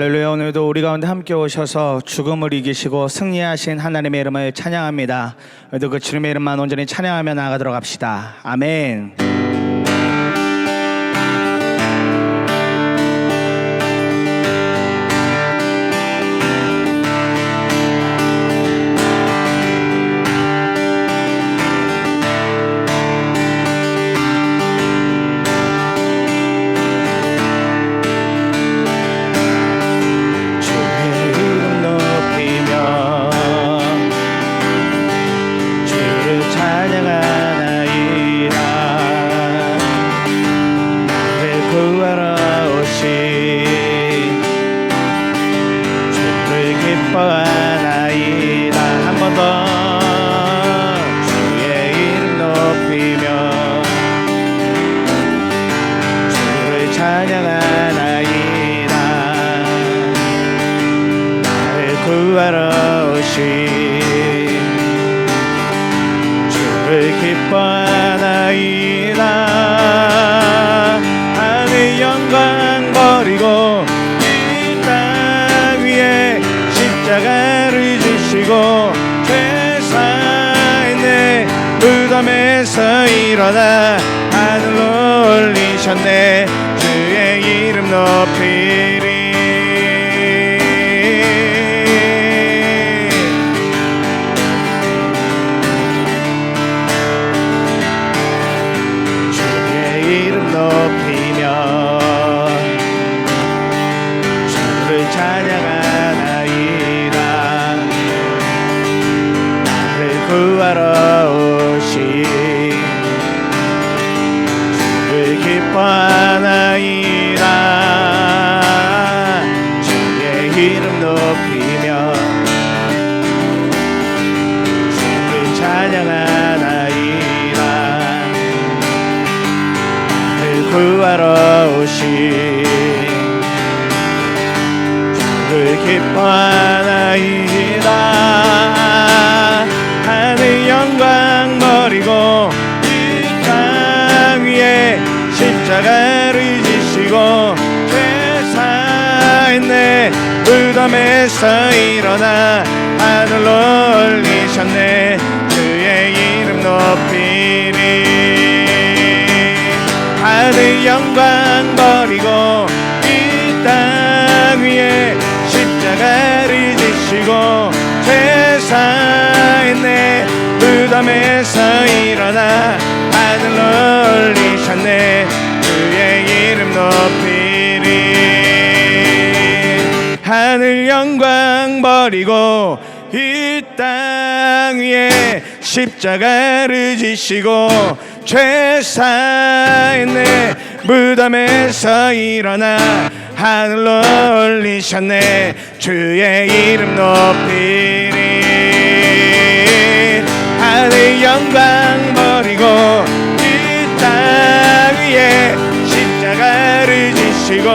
할렐루야 오늘도 우리 가운데 함께 오셔서 죽음을 이기시고 승리하신 하나님의 이름을 찬양합니다. 오늘도 그 주님의 이름만 온전히 찬양하며 나아가도록 합시다. 아멘. 무덤에서 일어나 하늘로 올리셨네. 주의 이름 높이리. 하늘 영광 버리고 이 땅 위에 십자가를 지시고 죄사했네. 무덤에서 일어나 하늘로 올리 버리고 이 땅 위에 십자가를 지시고 죄사했네 무덤에서 일어나 하늘로 올리셨네. 주의 이름 높이리 하늘 영광 버리고 이 땅 위에 십자가를 지시고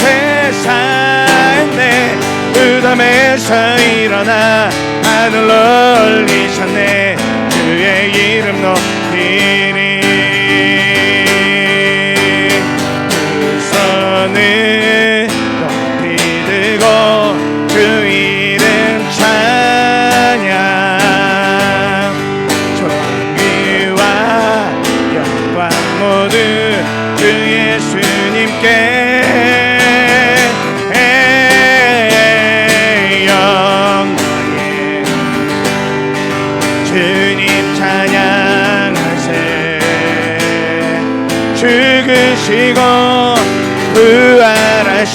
회사했네 무덤에서 일어나 하늘로 올리셨네. 주의 이름 높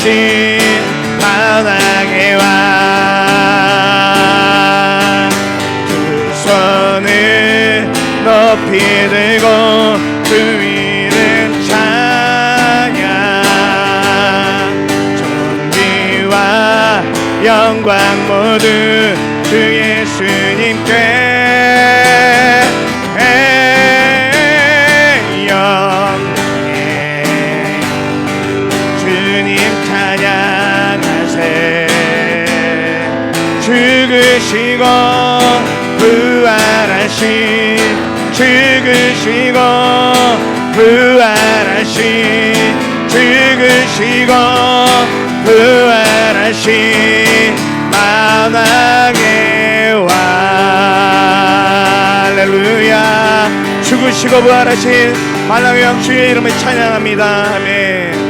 부활하신 바닥에 와두 손을 높이 들고 주 이름 찬양 존귀와 영광 부활하신 죽으시고 부활하신 만왕의 왕 할렐루야. 죽으시고 부활하신 만왕의 왕 주의 이름을 찬양합니다. 아멘.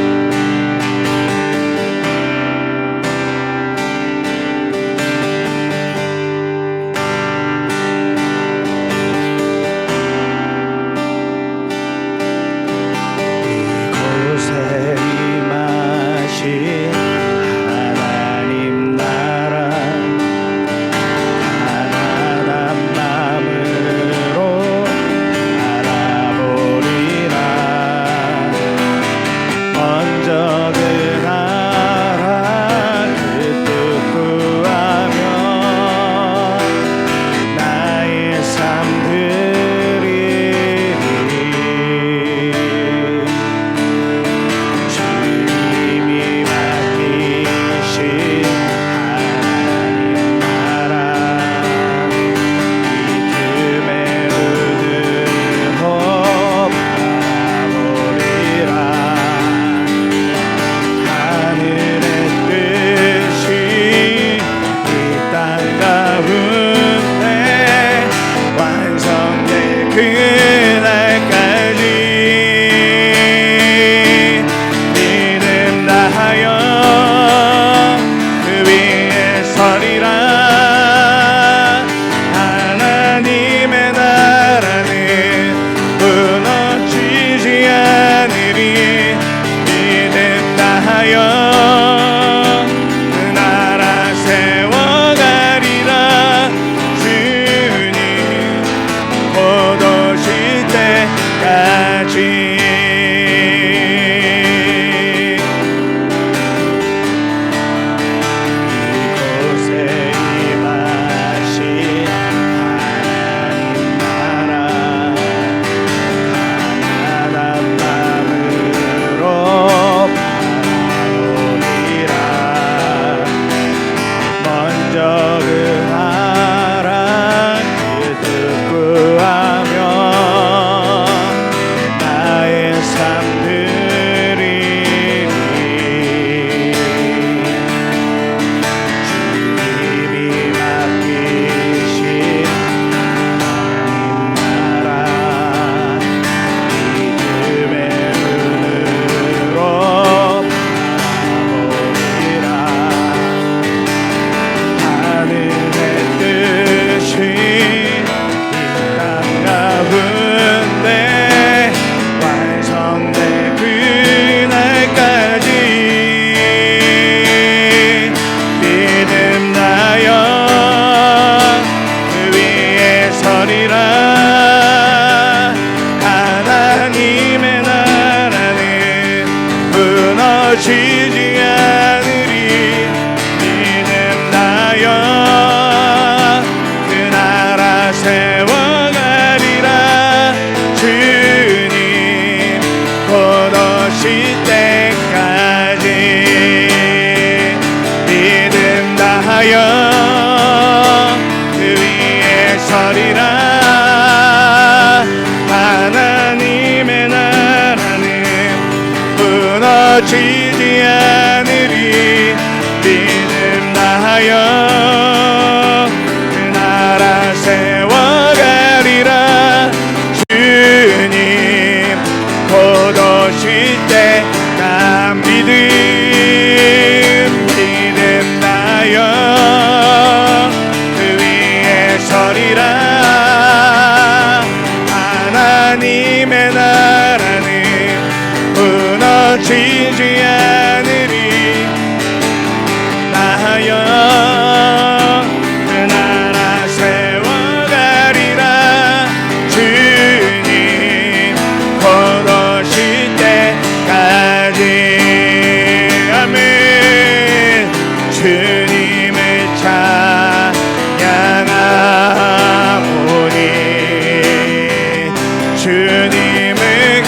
주님을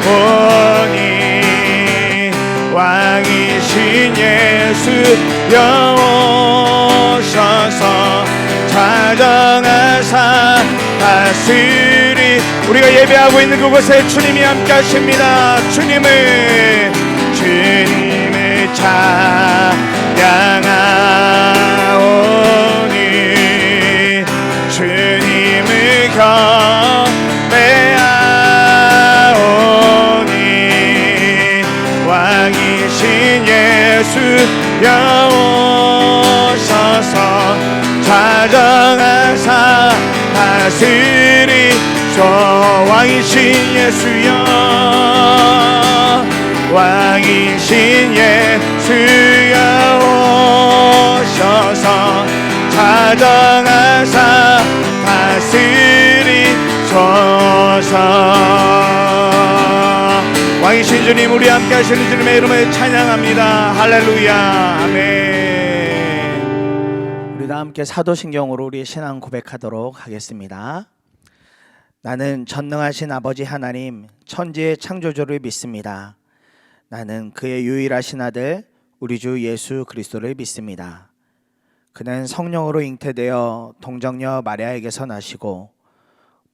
경배하오니 왕이신 예수 여오셔서 자정하사 다스리. 우리가 예배하고 있는 그곳에 주님이 함께 하십니다. 주님을 주님을 찬양하 경배하오니 왕이신 예수 여오셔서 자정하사 다스리소 왕이신 예수여 왕이신 예수여 오셔서 자정 다스리소서. 왕이신 주님 우리 함께 하시는 주님의 이름을 찬양합니다. 할렐루야. 아멘. 우리 다 함께 사도신경으로 우리 신앙 고백하도록 하겠습니다. 나는 전능하신 아버지 하나님 천지의 창조주를 믿습니다. 나는 그의 유일하신 아들 우리 주 예수 그리스도를 믿습니다. 그는 성령으로 잉태되어 동정녀 마리아에게서 나시고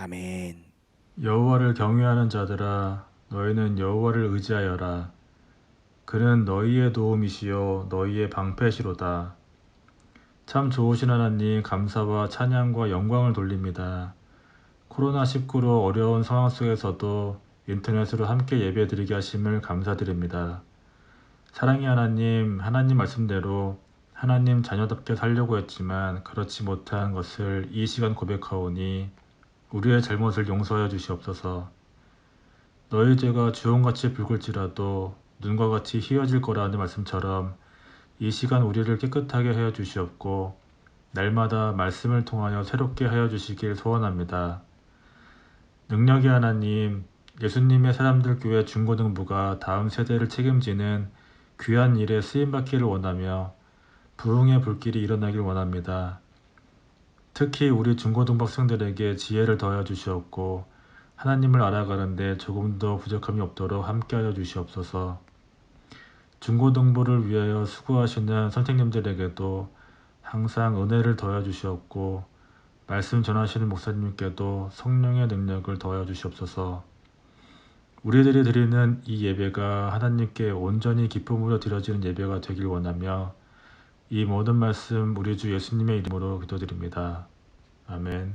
아멘. 여호와를 경외하는 자들아 너희는 여호와를 의지하여라. 그는 너희의 도움이시요 너희의 방패시로다. 참 좋으신 하나님 감사와 찬양과 영광을 돌립니다. 코로나19로 어려운 상황 속에서도 인터넷으로 함께 예배드리게 하심을 감사드립니다. 사랑의 하나님 하나님 말씀대로 하나님 자녀답게 살려고 했지만 그렇지 못한 것을 이 시간 고백하오니 우리의 잘못을 용서하여 주시옵소서. 너희 죄가 주홍같이 붉을지라도 눈과 같이 희어질 거라는 말씀처럼 이 시간 우리를 깨끗하게 하여 주시옵고 날마다 말씀을 통하여 새롭게 하여 주시길 소원합니다. 능력의 하나님, 예수님의 사람들 교회 중고등부가 다음 세대를 책임지는 귀한 일에 쓰임받기를 원하며 부흥의 불길이 일어나길 원합니다. 특히 우리 중고등부 학생들에게 지혜를 더하여 주시옵고 하나님을 알아가는데 조금 더 부족함이 없도록 함께하여 주시옵소서. 중고등부를 위하여 수고하시는 선생님들에게도 항상 은혜를 더하여 주시옵고 말씀 전하시는 목사님께도 성령의 능력을 더하여 주시옵소서. 우리들이 드리는 이 예배가 하나님께 온전히 기쁨으로 드려지는 예배가 되길 원하며 이 모든 말씀 우리 주 예수님의 이름으로 기도드립니다. 아멘.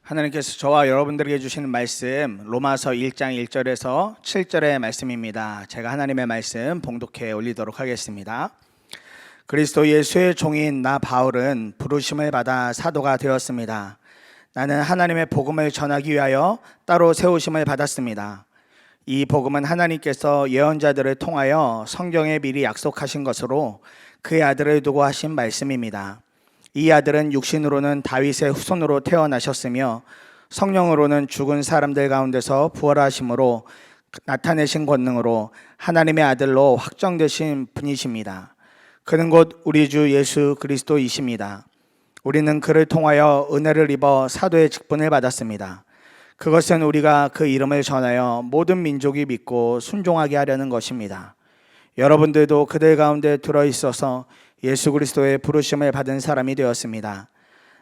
하나님께서 저와 여러분들에게 주시는 말씀 로마서 1장 1절에서 7절의 말씀입니다. 제가 하나님의 말씀 봉독해 올리도록 하겠습니다. 그리스도 예수의 종인 나 바울은 부르심을 받아 사도가 되었습니다. 나는 하나님의 복음을 전하기 위하여 따로 세우심을 받았습니다. 이 복음은 하나님께서 예언자들을 통하여 성경에 미리 약속하신 것으로 그의 아들을 두고 하신 말씀입니다. 이 아들은 육신으로는 다윗의 후손으로 태어나셨으며 성령으로는 죽은 사람들 가운데서 부활하심으로 나타내신 권능으로 하나님의 아들로 확정되신 분이십니다. 그는 곧 우리 주 예수 그리스도이십니다. 우리는 그를 통하여 은혜를 입어 사도의 직분을 받았습니다. 그것은 우리가 그 이름을 전하여 모든 민족이 믿고 순종하게 하려는 것입니다. 여러분들도 그들 가운데 들어 있어서 예수 그리스도의 부르심을 받은 사람이 되었습니다.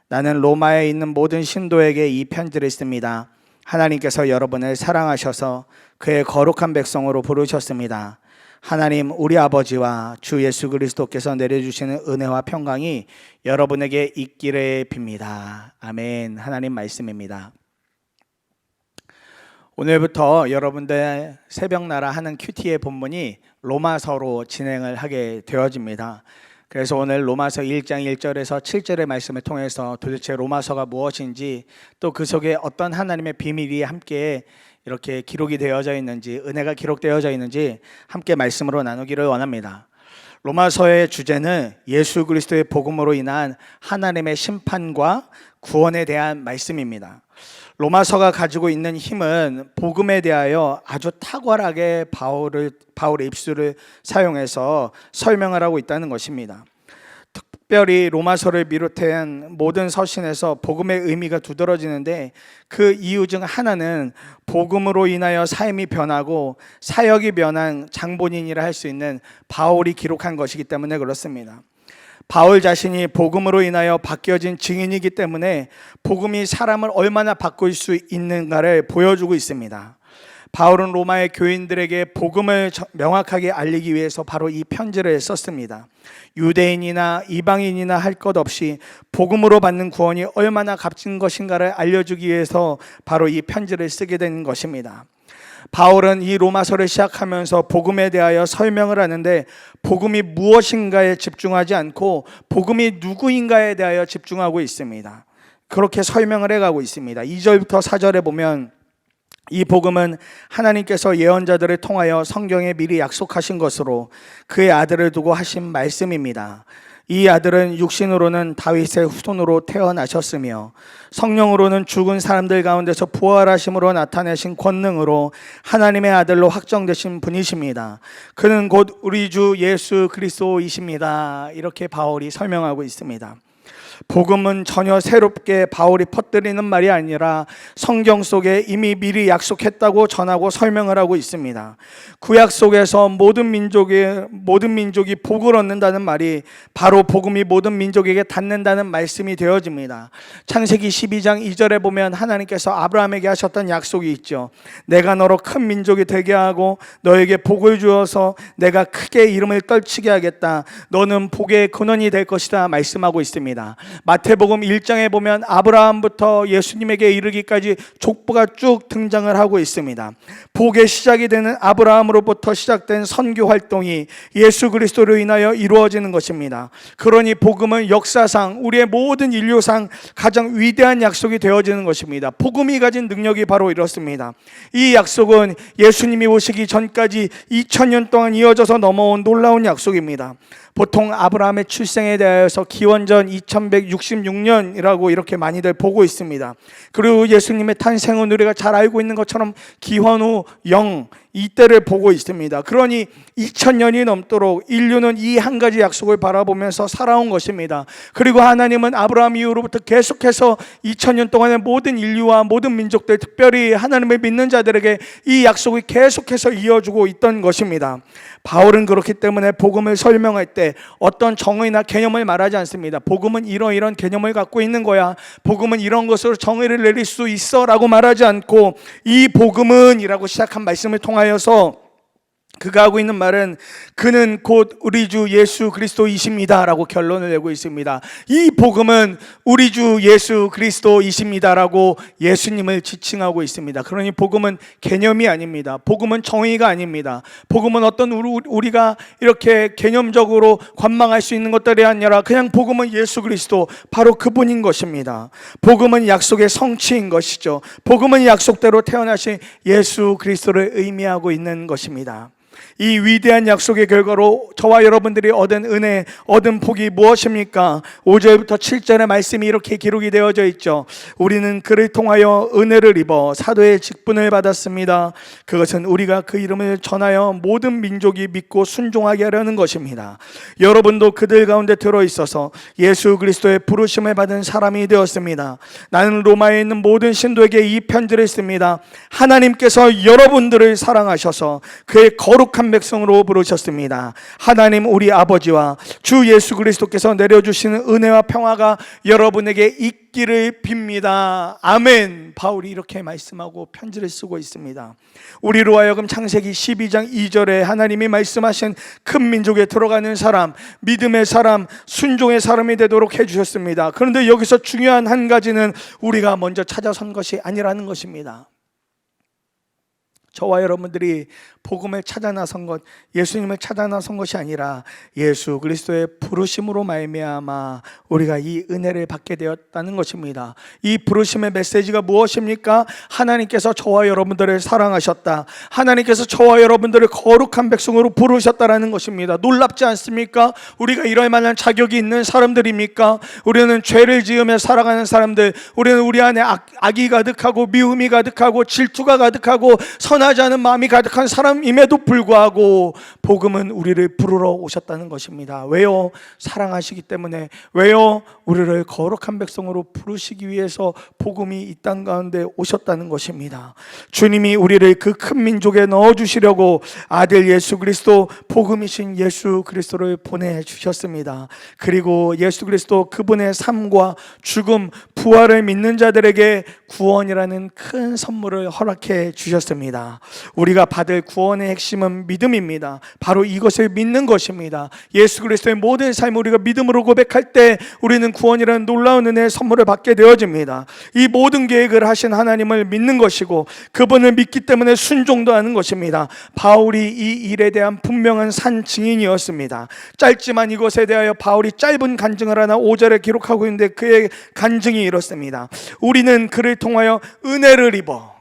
나는 로마에 있는 모든 신도에게 이 편지를 씁니다. 하나님께서 여러분을 사랑하셔서 그의 거룩한 백성으로 부르셨습니다. 하나님 우리 아버지와 주 예수 그리스도께서 내려주시는 은혜와 평강이 여러분에게 있기를 빕니다. 아멘. 하나님 말씀입니다. 오늘부터 여러분들 새벽나라 하는 큐티의 본문이 로마서로 진행을 하게 되어집니다. 그래서 오늘 로마서 1장 1절에서 7절의 말씀을 통해서 도대체 로마서가 무엇인지 또 그 속에 어떤 하나님의 비밀이 함께 이렇게 기록이 되어져 있는지 은혜가 기록되어져 있는지 함께 말씀으로 나누기를 원합니다. 로마서의 주제는 예수 그리스도의 복음으로 인한 하나님의 심판과 구원에 대한 말씀입니다. 로마서가 가지고 있는 힘은 복음에 대하여 아주 탁월하게 바울을 바울의 입술을 사용해서 설명을 하고 있다는 것입니다. 특별히 로마서를 비롯한 모든 서신에서 복음의 의미가 두드러지는데 그 이유 중 하나는 복음으로 인하여 삶이 변하고 사역이 변한 장본인이라 할 수 있는 바울이 기록한 것이기 때문에 그렇습니다. 바울 자신이 복음으로 인하여 바뀌어진 증인이기 때문에 복음이 사람을 얼마나 바꿀 수 있는가를 보여주고 있습니다. 바울은 로마의 교인들에게 복음을 저- 명확하게 알리기 위해서 바로 이 편지를 썼습니다. 유대인이나 이방인이나 할 것 없이 복음으로 받는 구원이 얼마나 값진 것인가를 알려주기 위해서 바로 이 편지를 쓰게 된 것입니다. 바울은 이 로마서를 시작하면서 복음에 대하여 설명을 하는데 복음이 무엇인가에 집중하지 않고 복음이 누구인가에 대하여 집중하고 있습니다. 그렇게 설명을 해가고 있습니다. 2절부터 4절에 보면 이 복음은 하나님께서 예언자들을 통하여 성경에 미리 약속하신 것으로 그의 아들을 두고 하신 말씀입니다. 이 아들은 육신으로는 다윗의 후손으로 태어나셨으며 성령으로는 죽은 사람들 가운데서 부활하심으로 나타내신 권능으로 하나님의 아들로 확정되신 분이십니다. 그는 곧 우리 주 예수 그리스도이십니다. 이렇게 바울이 설명하고 있습니다. 복음은 전혀 새롭게 바울이 퍼뜨리는 말이 아니라 성경 속에 이미 미리 약속했다고 전하고 설명을 하고 있습니다. 구약 속에서 모든 민족이 모든 민족이 복을 얻는다는 말이 바로 복음이 모든 민족에게 닿는다는 말씀이 되어집니다. 창세기 12장 2절에 보면 하나님께서 아브라함에게 하셨던 약속이 있죠. 내가 너로 큰 민족이 되게 하고 너에게 복을 주어서 내가 크게 이름을 떨치게 하겠다. 너는 복의 근원이 될 것이다 말씀하고 있습니다. 마태복음 1장에 보면 아브라함부터 예수님에게 이르기까지 족보가 쭉 등장을 하고 있습니다. 복의 시작이 되는 아브라함으로부터 시작된 선교 활동이 예수 그리스도로 인하여 이루어지는 것입니다. 그러니 복음은 역사상 우리의 모든 인류상 가장 위대한 약속이 되어지는 것입니다. 복음이 가진 능력이 바로 이렇습니다. 이 약속은 예수님이 오시기 전까지 2000년 동안 이어져서 넘어온 놀라운 약속입니다. 보통 아브라함의 출생에 대하여서 기원전 2166년이라고 이렇게 많이들 보고 있습니다. 그리고 예수님의 탄생은 우리가 잘 알고 있는 것처럼 기원 후 0, 이때를 보고 있습니다. 그러니 2000년이 넘도록 인류는 이 한 가지 약속을 바라보면서 살아온 것입니다. 그리고 하나님은 아브라함 이후로부터 계속해서 2000년 동안의 모든 인류와 모든 민족들, 특별히 하나님을 믿는 자들에게 이 약속이 계속해서 이어주고 있던 것입니다. 바울은 그렇기 때문에 복음을 설명할 때 어떤 정의나 개념을 말하지 않습니다. 복음은 이러이런 개념을 갖고 있는 거야. 복음은 이런 것으로 정의를 내릴 수 있어 라고 말하지 않고 이 복음은 이라고 시작한 말씀을 통하여 서 그가 하고 있는 말은 그는 곧 우리 주 예수 그리스도이십니다라고 결론을 내고 있습니다. 이 복음은 우리 주 예수 그리스도이십니다라고 예수님을 지칭하고 있습니다. 그러니 복음은 개념이 아닙니다. 복음은 정의가 아닙니다. 복음은 어떤 우리- 우리가 이렇게 개념적으로 관망할 수 있는 것들이 아니라 그냥 복음은 예수 그리스도 바로 그분인 것입니다. 복음은 약속의 성취인 것이죠. 복음은 약속대로 태어나신 예수 그리스도를 의미하고 있는 것입니다. 이 위대한 약속의 결과로 저와 여러분들이 얻은 은혜, 얻은 복이 무엇입니까? 5절부터 7절의 말씀이 이렇게 기록이 되어져 있죠. 우리는 그를 통하여 은혜를 입어 사도의 직분을 받았습니다. 그것은 우리가 그 이름을 전하여 모든 민족이 믿고 순종하게 하려는 것입니다. 여러분도 그들 가운데 들어 있어서 예수 그리스도의 부르심을 받은 사람이 되었습니다. 나는 로마에 있는 모든 신도에게 이 편지를 씁니다. 하나님께서 여러분들을 사랑하셔서 그의 거룩한 백성으로 부르셨습니다. 하나님 우리 아버지와 주 예수 그리스도께서 내려주시는 은혜와 평화가 여러분에게 있기를 빕니다. 아멘. 바울이 이렇게 말씀하고 편지를 쓰고 있습니다. 우리로 하여금 창세기 12장 2절에 하나님이 말씀하신 큰 민족에 들어가는 사람, 믿음의 사람, 순종의 사람이 되도록 해 주셨습니다. 그런데 여기서 중요한 한 가지는 우리가 먼저 찾아선 것이 아니라는 것입니다. 저와 여러분들이 복음을 찾아 나선 것, 예수님을 찾아 나선 것이 아니라 예수 그리스도의 부르심으로 말미암아 우리가 이 은혜를 받게 되었다는 것입니다. 이 부르심의 메시지가 무엇입니까? 하나님께서 저와 여러분들을 사랑하셨다. 하나님께서 저와 여러분들을 거룩한 백성으로 부르셨다라는 것입니다. 놀랍지 않습니까? 우리가 이럴 만한 자격이 있는 사람들입니까? 우리는 죄를 지으며 살아가는 사람들, 우리는 우리 안에 악, 악이 가득하고 미움이 가득하고 질투가 가득하고 선하 지 않은 마음이 가득한 사람임에도 불구하고 복음은 우리를 부르러 오셨다는 것입니다. 왜요? 사랑하시기 때문에 왜요? 우리를 거룩한 백성으로 부르시기 위해서 복음이 이 땅 가운데 오셨다는 것입니다. 주님이 우리를 그 큰 민족에 넣어 주시려고 아들 예수 그리스도 복음이신 예수 그리스도를 보내 주셨습니다. 그리고 예수 그리스도 그분의 삶과 죽음, 부활을 믿는 자들에게 구원이라는 큰 선물을 허락해 주셨습니다. 우리가 받을 구원의 핵심은 믿음입니다. 바로 이것을 믿는 것입니다. 예수 그리스도의 모든 삶을 우리가 믿음으로 고백할 때 우리는 구원이라는 놀라운 은혜의 선물을 받게 되어집니다. 이 모든 계획을 하신 하나님을 믿는 것이고 그분을 믿기 때문에 순종도 하는 것입니다. 바울이 이 일에 대한 분명한 산 증인이었습니다. 짧지만 이것에 대하여 바울이 짧은 간증을 하나 5절에 기록하고 있는데 그의 간증이 이렇습니다. 우리는 그를 통하여 은혜를 입어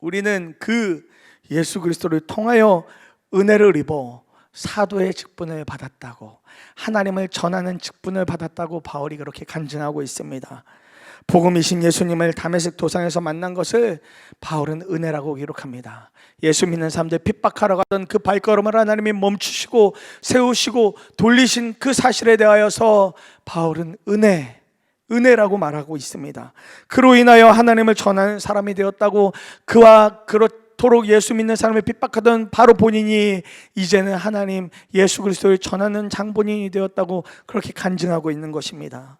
우리는 그 예수 그리스도를 통하여 은혜를 입어 사도의 직분을 받았다고 하나님을 전하는 직분을 받았다고 바울이 그렇게 간증하고 있습니다. 복음이신 예수님을 다메섹 도상에서 만난 것을 바울은 은혜라고 기록합니다. 예수 믿는 사람들 핍박하러 가던 그 발걸음을 하나님이 멈추시고 세우시고 돌리신 그 사실에 대하여서 바울은 은혜 은혜라고 말하고 있습니다. 그로 인하여 하나님을 전하는 사람이 되었다고 그와 그렇도록 예수 믿는 사람을 핍박하던 바로 본인이 이제는 하나님 예수 그리스도를 전하는 장본인이 되었다고 그렇게 간증하고 있는 것입니다.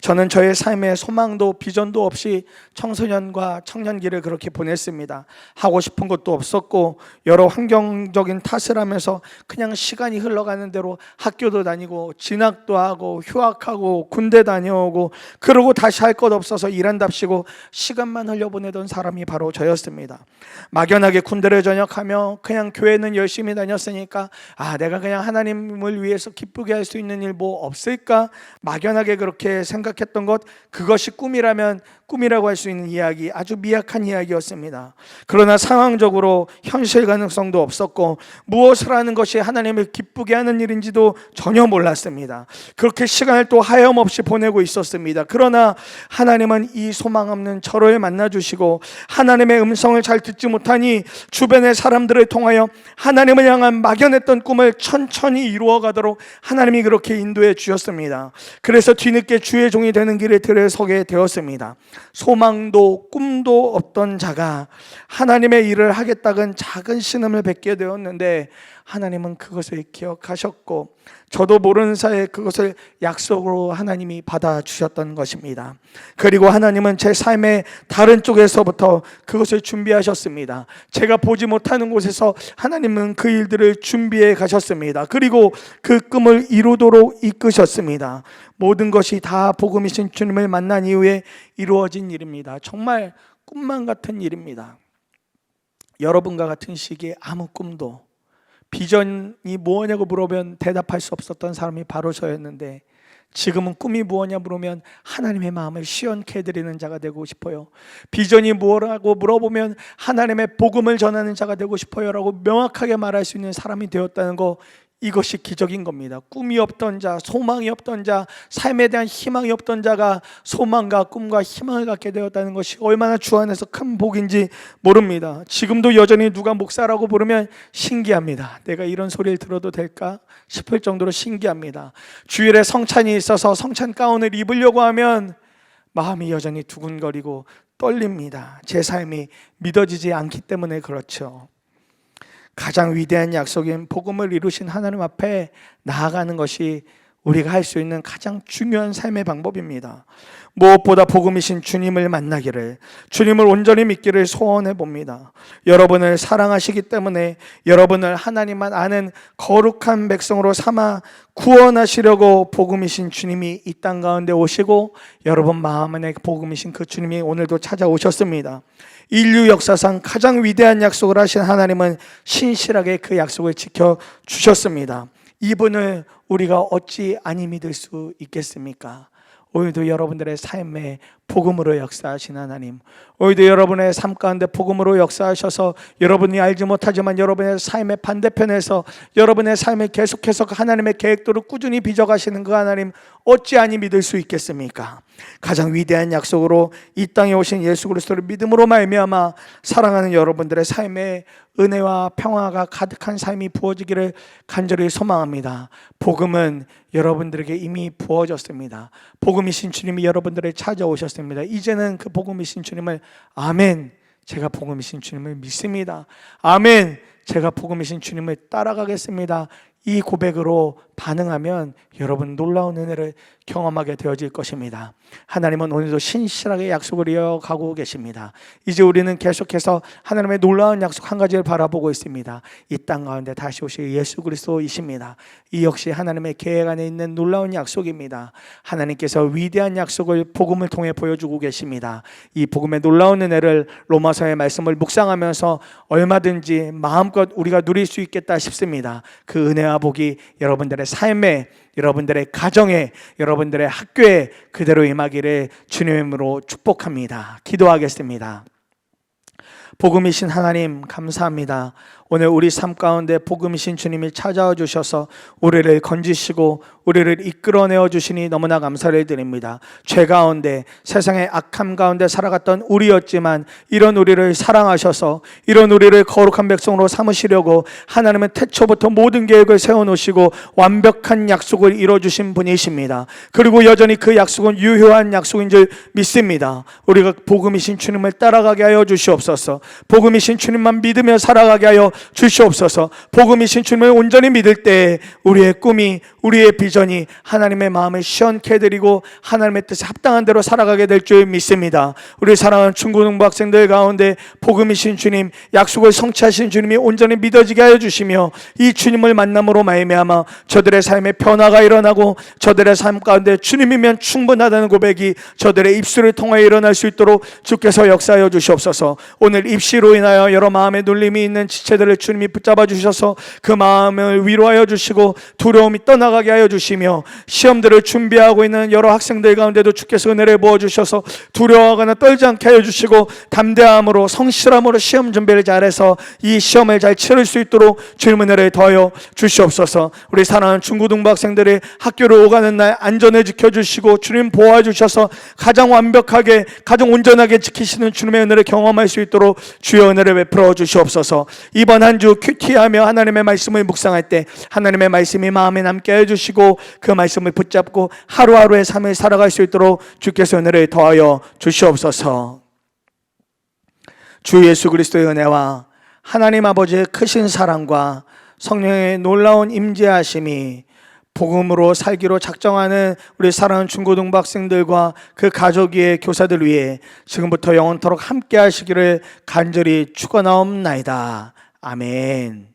저는 저의 삶에 소망도 비전도 없이 청소년과 청년기를 그렇게 보냈습니다. 하고 싶은 것도 없었고 여러 환경적인 탓을 하면서 그냥 시간이 흘러가는 대로 학교도 다니고 진학도 하고 휴학하고 군대 다녀오고 그러고 다시 할 것 없어서 일한답시고 시간만 흘려보내던 사람이 바로 저였습니다. 막연하게 군대를 전역하며 그냥 교회는 열심히 다녔으니까 아 내가 그냥 하나님을 위해서 기쁘게 할 수 있는 일 뭐 없을까 막연하게 그렇게 생각했던 것 그것이 꿈이라면 꿈이라고 할 수 있는 이야기 아주 미약한 이야기였습니다. 그러나 상황적으로 현실 가능성도 없었고 무엇을 하는 것이 하나님을 기쁘게 하는 일인지도 전혀 몰랐습니다. 그렇게 시간을 또 하염없이 보내고 있었습니다. 그러나 하나님은 이 소망 없는 저를 만나 주시고 하나님의 음성을 잘 듣지 못하니 주변의 사람들을 통하여 하나님을 향한 막연했던 꿈을 천천히 이루어 가도록 하나님이 그렇게 인도해 주셨습니다. 그래서 뒤늦게 주의 종이 되는 길에 들어서게 되었습니다. 소망도 꿈도 없던 자가 하나님의 일을 하겠다는 작은 신음을 뵙게 되었는데 하나님은 그것을 기억하셨고 저도 모르는 사이에 그것을 약속으로 하나님이 받아 주셨던 것입니다. 그리고 하나님은 제 삶의 다른 쪽에서부터 그것을 준비하셨습니다. 제가 보지 못하는 곳에서 하나님은 그 일들을 준비해 가셨습니다. 그리고 그 꿈을 이루도록 이끄셨습니다. 모든 것이 다 복음이신 주님을 만난 이후에 이루어진 일입니다. 정말 꿈만 같은 일입니다. 여러분과 같은 시기에 아무 꿈도 비전이 뭐냐고 물어보면 대답할 수 없었던 사람이 바로 저였는데 지금은 꿈이 무엇냐 물으면 하나님의 마음을 시원케 해드리는 자가 되고 싶어요. 비전이 뭐라고 물어보면 하나님의 복음을 전하는 자가 되고 싶어요라고 명확하게 말할 수 있는 사람이 되었다는 거 이것이 기적인 겁니다. 꿈이 없던 자, 소망이 없던 자, 삶에 대한 희망이 없던 자가 소망과 꿈과 희망을 갖게 되었다는 것이 얼마나 주 안에서 큰 복인지 모릅니다. 지금도 여전히 누가 목사라고 부르면 신기합니다. 내가 이런 소리를 들어도 될까 싶을 정도로 신기합니다. 주일에 성찬이 있어서 성찬 가운을 입으려고 하면 마음이 여전히 두근거리고 떨립니다. 제 삶이 믿어지지 않기 때문에 그렇죠. 가장 위대한 약속인 복음을 이루신 하나님 앞에 나아가는 것이 우리가 할 수 있는 가장 중요한 삶의 방법입니다. 무엇보다 복음이신 주님을 만나기를, 주님을 온전히 믿기를 소원해 봅니다. 여러분을 사랑하시기 때문에 여러분을 하나님만 아는 거룩한 백성으로 삼아 구원하시려고 복음이신 주님이 이 땅 가운데 오시고 여러분 마음 안에 복음이신 그 주님이 오늘도 찾아오셨습니다. 인류 역사상 가장 위대한 약속을 하신 하나님은 신실하게 그 약속을 지켜 주셨습니다. 이분을 우리가 어찌 아니 믿을 수 있겠습니까? 오늘도 여러분들의 삶에 복음으로 역사하신 하나님, 오늘도 여러분의 삶 가운데 복음으로 역사하셔서 여러분이 알지 못하지만 여러분의 삶의 반대편에서 여러분의 삶에 계속해서 그 하나님의 계획대로 꾸준히 빚어가시는 그 하나님 어찌 아니 믿을 수 있겠습니까? 가장 위대한 약속으로 이 땅에 오신 예수 그리스도를 믿음으로 말미암아 사랑하는 여러분들의 삶에 은혜와 평화가 가득한 삶이 부어지기를 간절히 소망합니다. 복음은 여러분들에게 이미 부어졌습니다. 복음이신 주님이 여러분들을 찾아오셨습니다. 이제는 그 복음이신 주님을 아멘. 제가 복음이신 주님을 믿습니다. 아멘. 제가 복음이신 주님을 따라가겠습니다. 이 고백으로 반응하면 여러분 놀라운 은혜를 경험하게 되어질 것입니다. 하나님은 오늘도 신실하게 약속을 이어가고 계십니다. 이제 우리는 계속해서 하나님의 놀라운 약속 한 가지를 바라보고 있습니다. 이 땅 가운데 다시 오실 예수 그리스도이십니다. 이 역시 하나님의 계획 안에 있는 놀라운 약속입니다. 하나님께서 위대한 약속을 복음을 통해 보여주고 계십니다. 이 복음의 놀라운 은혜를 로마서의 말씀을 묵상하면서 얼마든지 마음껏 우리가 누릴 수 있겠다 싶습니다. 그 은혜와 복이 여러분들의 삶에 여러분들의 가정에 여러분들의 학교에 그대로 임하기를 주님으로 축복합니다. 기도하겠습니다. 복음이신 하나님 감사합니다. 오늘 우리 삶 가운데 복음이신 주님이 찾아와 주셔서 우리를 건지시고 우리를 이끌어내어 주시니 너무나 감사를 드립니다. 죄 가운데 세상의 악함 가운데 살아갔던 우리였지만 이런 우리를 사랑하셔서 이런 우리를 거룩한 백성으로 삼으시려고 하나님은 태초부터 모든 계획을 세워 놓으시고 완벽한 약속을 이뤄 주신 분이십니다. 그리고 여전히 그 약속은 유효한 약속인 줄 믿습니다. 우리가 복음이신 주님을 따라가게 하여 주시옵소서. 복음이신 주님만 믿으며 살아가게 하여 주시옵소서. 복음이신 주님을 온전히 믿을 때 우리의 꿈이 우리의 비전이 하나님의 마음을 시원케 해드리고 하나님의 뜻에 합당한 대로 살아가게 될 줄 믿습니다. 우리 사랑하는 중고등부 학생들 가운데 복음이신 주님, 약속을 성취하신 주님이 온전히 믿어지게 하여 주시며 이 주님을 만남으로 말미암아 저들의 삶에 변화가 일어나고 저들의 삶 가운데 주님이면 충분하다는 고백이 저들의 입술을 통하여 일어날 수 있도록 주께서 역사하여 주시옵소서. 오늘 입시로 인하여 여러 마음에 눌림이 있는 지체들 을 주님이 붙잡아 주셔서 그 마음을 위로하여 주시고 두려움이 떠나가게 하여 주시며 시험들을 준비하고 있는 여러 학생들 가운데도 주께서 은혜를 부어 주셔서 두려워하거나 떨지 않게 하여 주시고 담대함으로 성실함으로 시험 준비를 잘해서 이 시험을 잘 치를 수 있도록 주님 은혜를 더하여 주시옵소서. 우리 사랑하는 중고등부 학생들이 학교를 오가는 날 안전을 지켜 주시고 주님 보호해 주셔서 가장 완벽하게 가장 온전하게 지키시는 주님의 은혜를 경험할 수 있도록 주여 은혜를 베풀어 주시옵소서. 이번 한 주 큐티하며 하나님의 말씀을 묵상할 때 하나님의 말씀이 마음에 남게 해 주시고 그 말씀을 붙잡고 하루하루의 삶을 살아갈 수 있도록 주께서 은혜를 더하여 주시옵소서. 주 예수 그리스도의 은혜와 하나님 아버지의 크신 사랑과 성령의 놀라운 임재하심이 복음으로 살기로 작정하는 우리 사랑하는 중고등부 학생들과 그 가족 위에 교사들 위해 지금부터 영원토록 함께 하시기를 간절히 축원하옵나이다. 아멘.